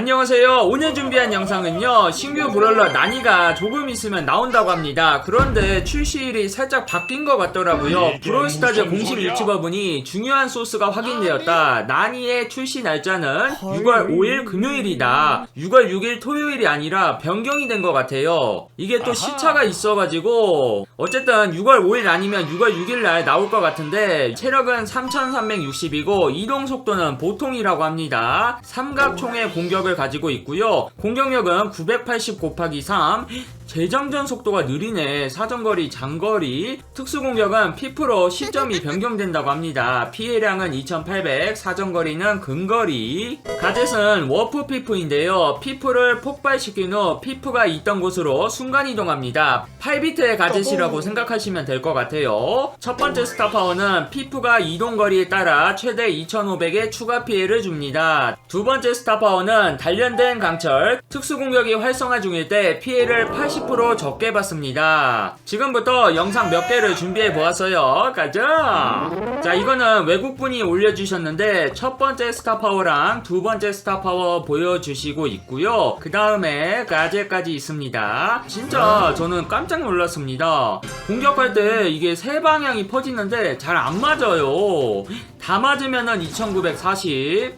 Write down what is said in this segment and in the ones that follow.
안녕하세요. 오늘 준비한 영상은요. 신규 브롤러 나니가 조금 있으면 나온다고 합니다. 그런데 출시일이 살짝 바뀐 것 같더라고요. 브롤스타즈 공식 유튜버분이 중요한 소스가 확인되었다. 나니의 출시 날짜는 6월 5일 금요일이다. 6월 6일 토요일이 아니라 변경이 된 것 같아요. 이게 또 시차가 있어가지고 어쨌든 6월 5일 아니면 6월 6일 날 나올 것 같은데 체력은 3360이고 이동 속도는 보통이라고 합니다. 삼각총의 공격 을 가지고 있고요. 공격력은 980 곱하기 3. 재장전 속도가 느리네. 사정거리, 장거리. 특수공격은 피프로 시점이 변경된다고 합니다. 피해량은 2800, 사정거리는 근거리. 가젯은 워프 피프인데요. 피프를 폭발시킨 후 피프가 있던 곳으로 순간이동합니다. 8비트의 가젯이라고 생각하시면 될 것 같아요. 첫 번째 스타파워는 피프가 이동거리에 따라 최대 2500의 추가 피해를 줍니다. 두 번째 스타파워는 단련된 강철. 특수공격이 활성화 중일 때 피해를 80% 적게 받습니다. 지금부터 영상 몇 개를 준비해 보았어요. 가자! 자, 이거는 외국분이 올려주셨는데, 첫 번째 스타파워랑 두 번째 스타파워 보여주시고 있고요. 그 다음에 가제까지 있습니다. 진짜 저는 깜짝 놀랐습니다. 공격할 때 이게 세 방향이 퍼지는데 잘 안 맞아요. 다 맞으면은 2940.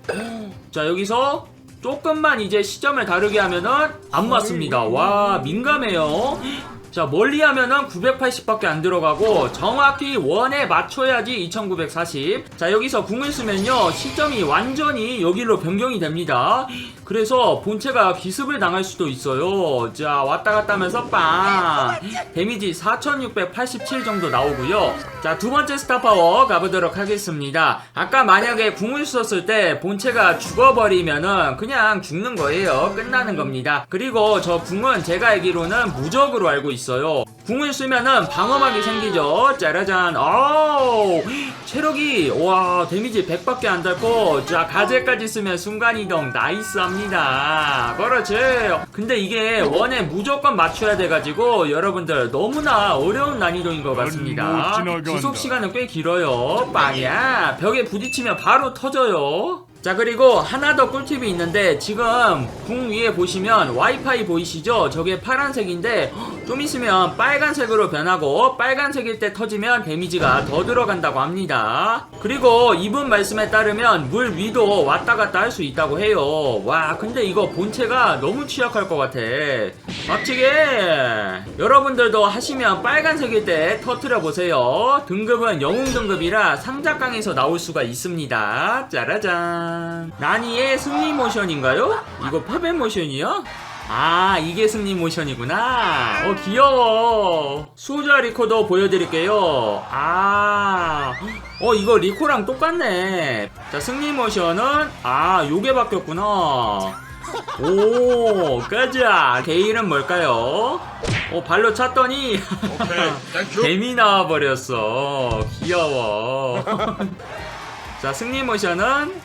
자, 여기서 조금만 이제 시점을 다르게 하면은 안 맞습니다. 와, 민감해요. 자, 멀리 하면은 980밖에 안 들어가고 정확히 원에 맞춰야지 2940. 자, 여기서 궁을 쓰면요. 시점이 완전히 여기로 변경이 됩니다. 그래서 본체가 기습을 당할 수도 있어요. 자, 왔다 갔다 하면서 빵! 데미지 4687 정도 나오고요. 자, 두 번째 스타파워 가보도록 하겠습니다. 아까 만약에 궁을 썼을 때 본체가 죽어버리면은 그냥 죽는 거예요. 끝나는 겁니다. 그리고 저 궁은 제가 알기로는 무적으로 알고 있어요. 궁을 쓰면은 방어막이 생기죠. 짜라잔. 어우, 체력이, 와, 데미지 100밖에 안 닳고, 자, 가제까지 쓰면 순간이동 나이스합니다. 그렇지. 근데 이게 원에 무조건 맞춰야 돼가지고, 여러분들 너무나 어려운 난이도인 것 같습니다. 못 지나간다. 지속 시간은 꽤 길어요. 빵야. 벽에 부딪히면 바로 터져요. 자 그리고 하나 더 꿀팁이 있는데 지금 궁 위에 보시면 와이파이 보이시죠? 저게 파란색인데 좀 있으면 빨간색으로 변하고 빨간색일 때 터지면 데미지가 더 들어간다고 합니다. 그리고 이분 말씀에 따르면 물 위도 왔다 갔다 할 수 있다고 해요. 와 근데 이거 본체가 너무 취약할 것 같아. 막치게 여러분들도 하시면 빨간색일 때 터트려 보세요. 등급은 영웅 등급이라 상자깡에서 나올 수가 있습니다. 짜라잔. 나니의 승리 모션인가요? 이거 패배 모션이야? 아 이게 승리 모션이구나. 어 귀여워. 수호자 리코더 보여드릴게요. 아 어 이거 리코랑 똑같네. 자 승리 모션은 아 요게 바뀌었구나. 오 가자. 걔 이름 뭘까요? 어 발로 찼더니. 뱀이. 나와버렸어. 귀여워 자 승리 모션은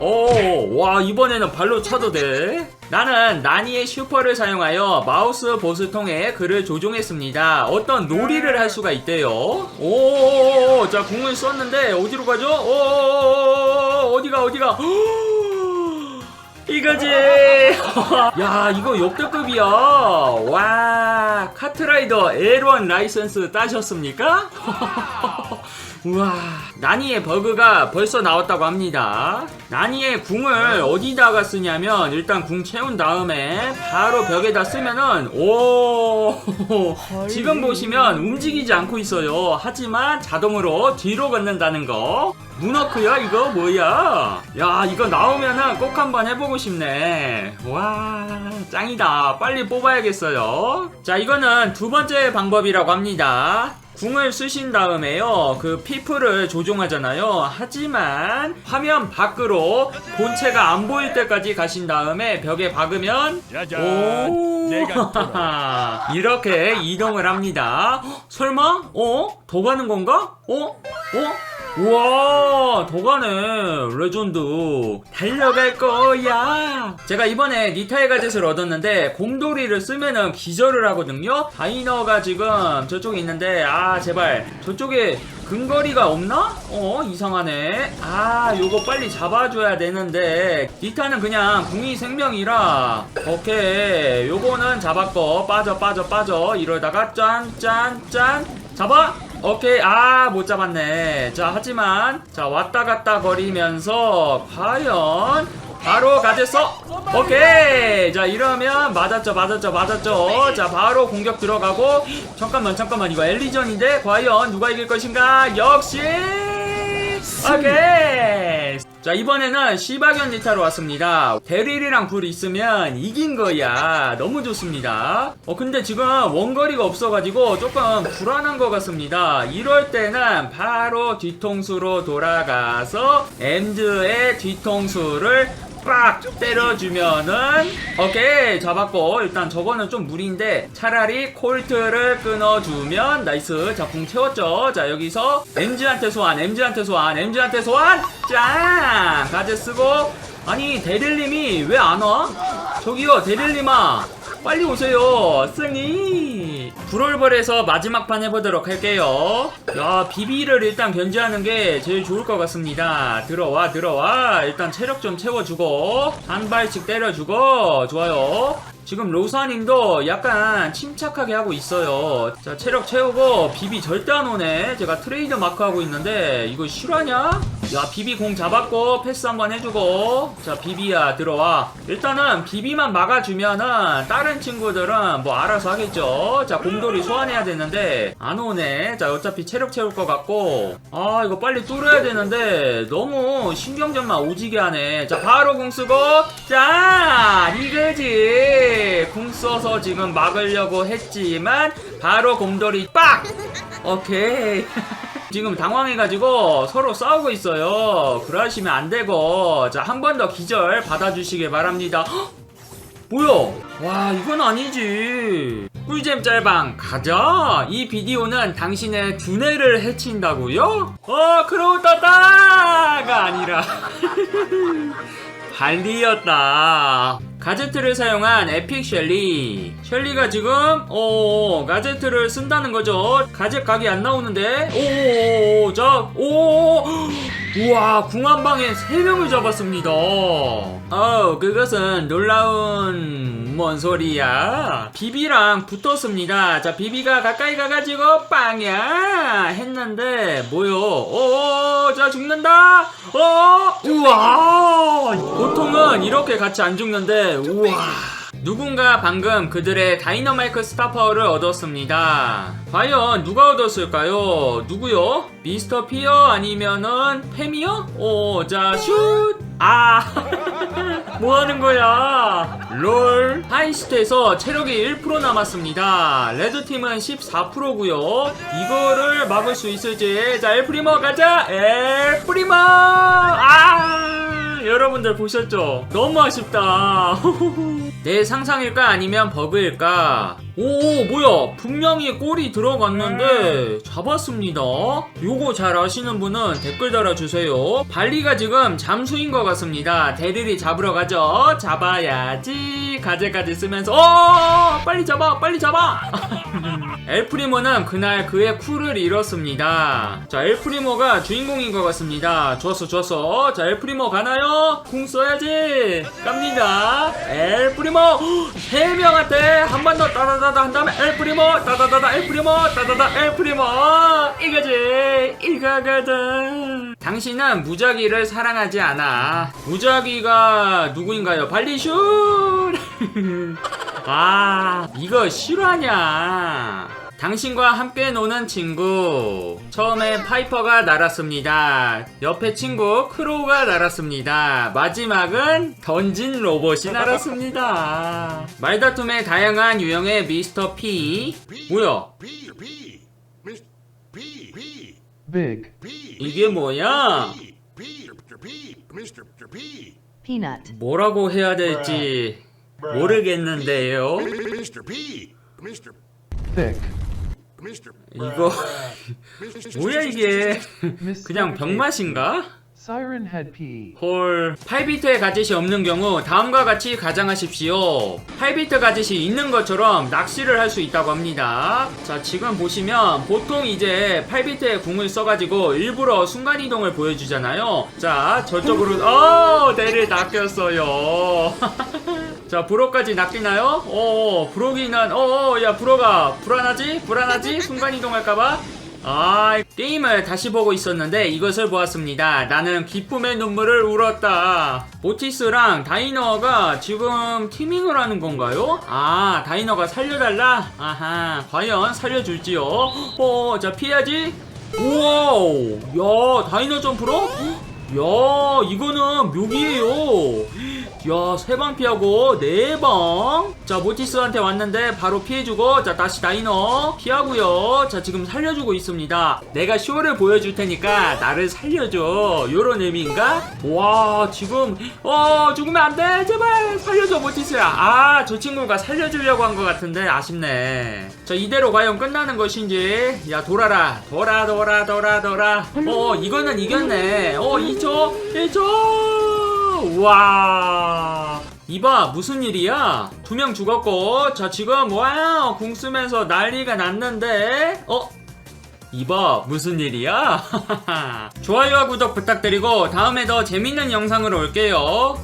오와 이번에는 발로 차도 돼. 나는 나니의 슈퍼를 사용하여 마우스 보스 통해 그를 조종했습니다. 어떤 놀이를 할 수가 있대요. 오자 궁을 썼는데 어디로 가죠? 오 어디가 어디가? 이거지. 야 이거 역대급이야. 와 카트라이더 L1 라이선스 따셨습니까? 우와 나니의 버그가 벌써 나왔다고 합니다. 나니의 궁을 어디다가 쓰냐면 일단 궁 채운 다음에 바로 벽에다 쓰면은 오 지금 보시면 움직이지 않고 있어요. 하지만 자동으로 뒤로 걷는다는 거. 문어크야 이거? 뭐야? 야 이거 나오면은 꼭 한번 해보고 싶네. 와 짱이다. 빨리 뽑아야겠어요. 자 이거는 두 번째 방법이라고 합니다 궁을 쓰신 다음에요 그 피프를 조종하잖아요 하지만 화면 밖으로 본체가 안 보일 때까지 가신 다음에 벽에 박으면. 오 이렇게 이동을 합니다 헉, 설마 어? 더 가는 건가? 어? 어? 우와 더 가네 레전드. 달려갈 거야. 제가 이번에 니타의 가젯을 얻었는데 곰돌이를 쓰면은 기절을 하거든요. 다이너가 지금 저쪽에 있는데 아 제발. 저쪽에 근거리가 없나? 어 이상하네. 아 요거 빨리 잡아줘야 되는데. 니타는 그냥 궁이 생명이라. 오케이. 요거는 잡았고 빠져 빠져 빠져. 이러다가 짠 짠 짠. 잡아 오케이. 아 못 잡았네. 자 하지만 자 왔다 갔다 거리면서 과연 바로 가졌어 오케이. 자 이러면 맞았죠 맞았죠 맞았죠. 자 바로 공격 들어가고 잠깐만 잠깐만. 이거 엘리전인데 과연 누가 이길 것인가? 역시 오케이 자 이번에는 시바견 리타로 왔습니다. 데릴이랑 불 있으면 이긴 거야. 너무 좋습니다. 어 근데 지금 원거리가 없어가지고 조금 불안한 것 같습니다. 이럴 때는 바로 뒤통수로 돌아가서 엠즈의 뒤통수를 빡 때려주면은 오케이 잡았고 일단 저거는 좀 무리인데 차라리 콜트를 끊어주면 나이스 자궁 채웠죠. 자 여기서 엠즈한테 소환 엠즈한테 소환 엠즈한테 소환! 짠! 가제 쓰고. 아니 데릴님이 왜 안 와? 저기요 데릴님아 빨리 오세요 승희 불얼벌에서 마지막 판 해보도록 할게요. 야 비비를 일단 견제하는 게 제일 좋을 것 같습니다. 들어와 들어와. 일단 체력 좀 채워주고 한 발씩 때려주고 좋아요. 지금 로사님도 약간 침착하게 하고 있어요. 자 체력 채우고 비비 절대 안 오네. 제가 트레이드 마크 하고 있는데 이거 실화냐? 야 비비 공 잡았고 패스 한번 해주고. 자 비비야 들어와. 일단은 비비만 막아주면은 다른 친구들은 뭐 알아서 하겠죠. 자 곰돌이 소환해야 되는데 안 오네. 자 어차피 체력 채울 것 같고. 아 이거 빨리 뚫어야 되는데 너무 신경전만 오지게 하네. 자 바로 공 쓰고. 자 이거지. 궁 써서 지금 막으려고 했지만 바로 곰돌이 빡! 오케이 지금 당황해가지고 서로 싸우고 있어요. 그러시면 안 되고 자 한 번 더 기절 받아주시길 바랍니다. 헉! 뭐야? 와 이건 아니지. 꿀잼 짤방 가자. 이 비디오는 당신의 두뇌를 해친다고요? 어 크로우 떴다가 아니라 발리였다. 가제트를 사용한 에픽 셸리. 셸리가 지금 어 가제트를 쓴다는 거죠. 가젯 각이 안 나오는데. 오오오 자 오. 우와 궁한 방에 세 명을 잡았습니다. 어 그것은 놀라운 뭔 소리야? 비비랑 붙었습니다. 자 비비가 가까이 가가지고 빵야 했는데 뭐요? 오 자 죽는다. 어 우와 보통은 이렇게 같이 안 죽는데 우와 누군가 방금 그들의 다이너마이크 스타 파워를 얻었습니다. 과연 누가 얻었을까요? 누구요? 미스터 피어 아니면은 페미어? 오, 자, 슛! 아, 뭐 하는 거야? 롤. 하이스트에서 체력이 1% 남았습니다. 레드팀은 14%고요 이거를 막을 수 있을지. 자, 엘프리머 가자! 엘프리머! 아! 여러분들 보셨죠? 너무 아쉽다. 내 상상일까 아니면 버그일까? 오 뭐야. 분명히 골이 들어갔는데 잡았습니다. 요거 잘 아시는 분은 댓글 달아주세요. 발리가 지금 잠수인 것 같습니다. 데릴이 잡으러 가죠. 잡아야지. 가재까지 쓰면서 어 빨리 잡아 빨리 잡아. 엘프리모는 그날 그의 쿨을 잃었습니다. 자 엘프리모가 주인공인 것 같습니다. 좋았어 좋았어. 자 엘프리모 가나요? 궁 써야지. 깝니다. 엘프리모 세 명한테 한 번 더 따다 다다 한 다음에 엘프리모 따다다다 엘프리모 따다다 엘프리모. 이거지 이거거든. 당신은 무작위를 사랑하지 않아. 무작위가 누구인가요? 발리슛 아 이거 실화냐 당신과 함께 노는 친구. 처음에 파이퍼가 날았습니다. 옆에 친구 크로우가 날았습니다. 마지막은 던진 로봇이 날았습니다. 말다툼의 다양한 유형의 미스터 P. 뭐야? 이게 뭐야. 뭐라고 해야 될지 모르겠는데요. Thick. 이거. 뭐야 이게? 그냥 병맛인가? 헐 8비트의 가짓이 없는 경우 다음과 같이 가정하십시오. 8비트 가짓이 있는 것처럼 낚시를 할 수 있다고 합니다. 자 지금 보시면 보통 이제 8비트의 궁을 써가지고 일부러 순간이동을 보여주잖아요. 자 저쪽으로 어 내를 낚였어요 자 브로까지 낚이나요? 어 브로기는 어야 브로가 불안하지? 불안하지? 순간이동할까봐 아, 게임을 다시 보고 있었는데 이것을 보았습니다. 나는 기쁨의 눈물을 울었다. 오티스랑 다이너가 지금 티밍을 하는 건가요? 아, 다이너가 살려달라? 아하, 과연 살려줄지요? 어, 자, 피해야지? 우와우! 야, 다이너 점프로? 야, 이거는 묘기예요. 야, 세 방 피하고 네 방. 자, 모티스한테 왔는데 바로 피해주고, 자, 다시 다이너 피하고요. 자, 지금 살려주고 있습니다. 내가 쇼를 보여줄 테니까 나를 살려줘. 요런 의미인가? 와, 지금 어 죽으면 안 돼. 제발 살려줘, 모티스야. 아, 저 친구가 살려주려고 한 것 같은데 아쉽네. 자, 이대로 과연 끝나는 것인지. 야, 돌아라, 돌아, 돌아, 돌아, 돌아. 어, 이거는 이겼네. 어, 2초, 1초. 와! 이봐 무슨 일이야? 두 명 죽었고 자 지금 와우 궁 쓰면서 난리가 났는데? 어? 이봐 무슨 일이야? 좋아요와 구독 부탁드리고 다음에 더 재밌는 영상으로 올게요